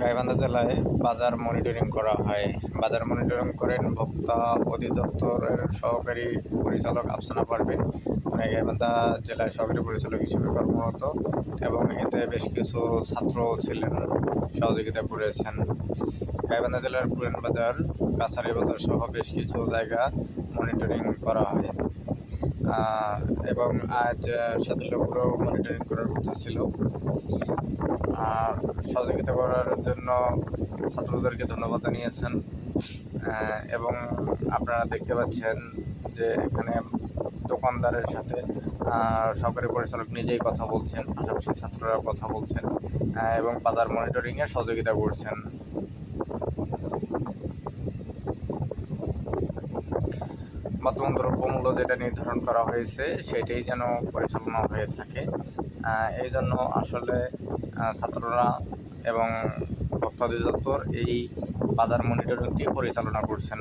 গাইবান্ধা জেলায় বাজার মনিটরিং করা হয়। বাজার মনিটরিং করেন ভোক্তা অধিদপ্তরের সহকারী পরিচালক আফসানা পারবেন উনি গাইবান্ধা জেলায় সহকারী পরিচালক হিসেবে কর্মরত এবং এতে বেশ কিছু ছাত্র ছিলেন, সহযোগিতা করেছেন। গাইবান্ধা জেলার পুরান বাজার, কাছারি বাজার সহ বেশ কিছু জায়গা মনিটরিং করা হয়। এবং আজ সাদুল্লাপুরেও মনিটরিং করার কথা ছিল। সহযোগিতা করার জন্য ছাত্রদেরকে ধন্যবাদ জানিয়েছেন। এবং আপনারা দেখতে পাচ্ছেন যে এখানে দোকানদারের সাথে সরকারি পরিচালক নিজেই কথা বলছেন, পাশাপাশি ছাত্ররা কথা বলছেন এবং বাজার মনিটরিংয়ে সহযোগিতা করছেন। বর্তমান দ্রব্যমূল্য যেটা নির্ধারণ করা হয়েছে, সেটাই যেন পরিচালনা হয়ে থাকে। এই জন্য আসলে ছাত্ররা এবং ভক্ত অধিদপ্তর এই বাজার মনিটরিংটি পরিচালনা করছেন।